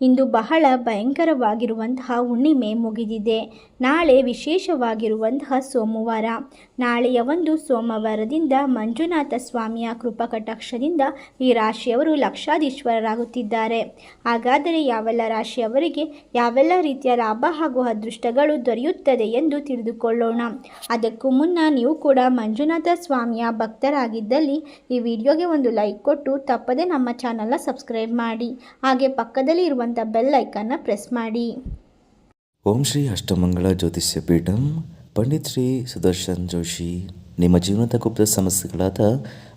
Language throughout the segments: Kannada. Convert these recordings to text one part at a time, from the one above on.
ಇಂದು ಬಹಳ ಭಯಂಕರವಾಗಿರುವಂತಹ ಹುಣ್ಣಿಮೆ ಮುಗಿದಿದೆ. ನಾಳೆ ವಿಶೇಷವಾಗಿರುವಂತಹ ಸೋಮವಾರ. ನಾಳೆಯ ಒಂದು ಸೋಮವಾರದಿಂದ ಮಂಜುನಾಥ ಸ್ವಾಮಿಯ ಕೃಪಕಟಾಕ್ಷದಿಂದ ಈ ರಾಶಿಯವರು ಲಕ್ಷಾಧೀಶ್ವರರಾಗುತ್ತಿದ್ದಾರೆ. ಹಾಗಾದರೆ ಯಾವೆಲ್ಲ ರಾಶಿಯವರಿಗೆ ಯಾವೆಲ್ಲ ರೀತಿಯ ಲಾಭ ಹಾಗೂ ಅದೃಷ್ಟಗಳು ದೊರೆಯುತ್ತದೆ ಎಂದು ತಿಳಿದುಕೊಳ್ಳೋಣ. ಅದಕ್ಕೂ ಮುನ್ನ ನೀವು ಕೂಡ ಮಂಜುನಾಥ ಸ್ವಾಮಿಯ ಭಕ್ತರಾಗಿದ್ದಲ್ಲಿ ಈ ವಿಡಿಯೋಗೆ ಒಂದು ಲೈಕ್ ಕೊಟ್ಟು ತಪ್ಪದೆ ನಮ್ಮ ಚಾನಲ್ನ ಸಬ್ಸ್ಕ್ರೈಬ್ ಮಾಡಿ. ಹಾಗೆ ಪಕ್ಕದಲ್ಲಿ ಇರುವಂಥ ಬೆಲ್ ಐಕನ್ನ ಪ್ರೆಸ್ ಮಾಡಿ. ಓಂ ಶ್ರೀ ಅಷ್ಟಮಂಗಳ ಜ್ಯೋತಿಷ್ಯ ಪೀಠಂ, ಪಂಡಿತ್ ಶ್ರೀ ಸುದರ್ಶನ್ ಜೋಶಿ. ನಿಮ್ಮ ಜೀವನದ ಗುಪ್ತ ಸಮಸ್ಯೆಗಳಾದ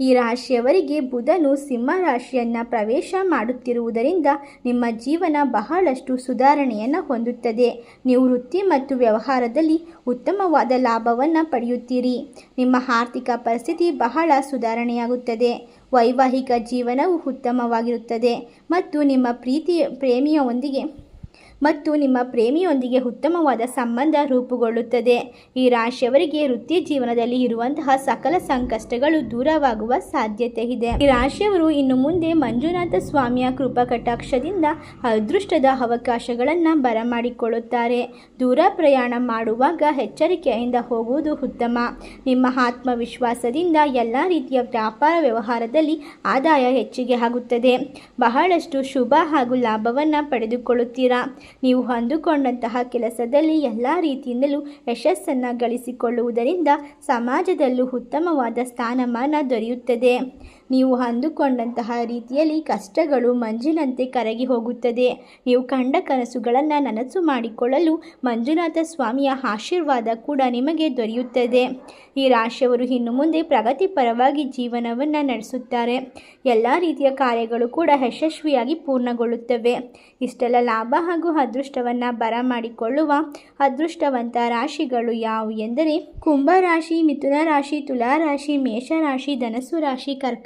ಈ ರಾಶಿಯವರಿಗೆ ಬುಧನು ಸಿಂಹ ರಾಶಿಯನ್ನ ಪ್ರವೇಶ ಮಾಡುತ್ತಿರುವುದರಿಂದ ನಿಮ್ಮ ಜೀವನ ಬಹಳಷ್ಟು ಸುಧಾರಣೆಯನ್ನು ಹೊಂದುತ್ತದೆ. ನೀವು ವೃತ್ತಿ ಮತ್ತು ವ್ಯವಹಾರದಲ್ಲಿ ಉತ್ತಮವಾದ ಲಾಭವನ್ನು ಪಡೆಯುತ್ತೀರಿ. ನಿಮ್ಮ ಆರ್ಥಿಕ ಪರಿಸ್ಥಿತಿ ಬಹಳ ಸುಧಾರಣೆಯಾಗುತ್ತದೆ. ವೈವಾಹಿಕ ಜೀವನವು ಉತ್ತಮವಾಗಿರುತ್ತದೆ ಮತ್ತು ನಿಮ್ಮ ಪ್ರೀತಿ ಪ್ರೇಮಿಯೊಂದಿಗೆ ಮತ್ತು ನಿಮ್ಮ ಪ್ರೇಮಿಯೊಂದಿಗೆ ಉತ್ತಮವಾದ ಸಂಬಂಧ ರೂಪುಗೊಳ್ಳುತ್ತದೆ. ಈ ರಾಶಿಯವರಿಗೆ ವೃತ್ತಿ ಜೀವನದಲ್ಲಿ ಇರುವಂತಹ ಸಕಲ ಸಂಕಷ್ಟಗಳು ದೂರವಾಗುವ ಸಾಧ್ಯತೆ ಇದೆ ಈ ರಾಶಿಯವರು ಇನ್ನು ಮುಂದೆ ಮಂಜುನಾಥ ಸ್ವಾಮಿಯ ಕೃಪಾ ಕಟಾಕ್ಷದಿಂದ ಅದೃಷ್ಟದ ಅವಕಾಶಗಳನ್ನು ಬರಮಾಡಿಕೊಳ್ಳುತ್ತಾರೆ. ದೂರ ಪ್ರಯಾಣ ಮಾಡುವಾಗ ಎಚ್ಚರಿಕೆಯಿಂದ ಹೋಗುವುದು ಉತ್ತಮ. ನಿಮ್ಮ ಆತ್ಮವಿಶ್ವಾಸದಿಂದ ಎಲ್ಲ ರೀತಿಯ ವ್ಯಾಪಾರ ವ್ಯವಹಾರದಲ್ಲಿ ಆದಾಯ ಹೆಚ್ಚಿಗೆ ಆಗುತ್ತದೆ. ಬಹಳಷ್ಟು ಶುಭ ಹಾಗೂ ಲಾಭವನ್ನು ಪಡೆದುಕೊಳ್ಳುತ್ತೀರಾ? ನೀವು ಅಂದುಕೊಂಡಂತಹ ಕೆಲಸದಲ್ಲಿ ಎಲ್ಲ ರೀತಿಯಿಂದಲೂ ಯಶಸ್ಸನ್ನು ಗಳಿಸಿಕೊಳ್ಳುವುದರಿಂದ ಸಮಾಜದಲ್ಲೂ ಉತ್ತಮವಾದ ಸ್ಥಾನಮಾನ ದೊರೆಯುತ್ತದೆ. ನೀವು ಅಂದುಕೊಂಡಂತಹ ರೀತಿಯಲ್ಲಿ ಕಷ್ಟಗಳು ಮಂಜಿನಂತೆ ಕರಗಿ ಹೋಗುತ್ತದೆ. ನೀವು ಕಂಡ ಕನಸುಗಳನ್ನು ನನಸು ಮಾಡಿಕೊಳ್ಳಲು ಮಂಜುನಾಥ ಸ್ವಾಮಿಯ ಆಶೀರ್ವಾದ ಕೂಡ ನಿಮಗೆ ದೊರೆಯುತ್ತದೆ. ಈ ರಾಶಿಯವರು ಇನ್ನು ಮುಂದೆ ಪ್ರಗತಿಪರವಾಗಿ ಜೀವನವನ್ನು ನಡೆಸುತ್ತಾರೆ. ಎಲ್ಲ ರೀತಿಯ ಕಾರ್ಯಗಳು ಕೂಡ ಯಶಸ್ವಿಯಾಗಿ ಪೂರ್ಣಗೊಳ್ಳುತ್ತವೆ. ಇಷ್ಟೆಲ್ಲ ಲಾಭ ಹಾಗೂ ಅದೃಷ್ಟವನ್ನು ಬರಮಾಡಿಕೊಳ್ಳುವ ಅದೃಷ್ಟವಂತ ರಾಶಿಗಳು ಯಾವುವು ಎಂದರೆ ಕುಂಭ ರಾಶಿ, ಮಿಥುನ ರಾಶಿ, ತುಲಾ ರಾಶಿ ಮೇಷರಾಶಿ ಧನಸ್ಸು ರಾಶಿ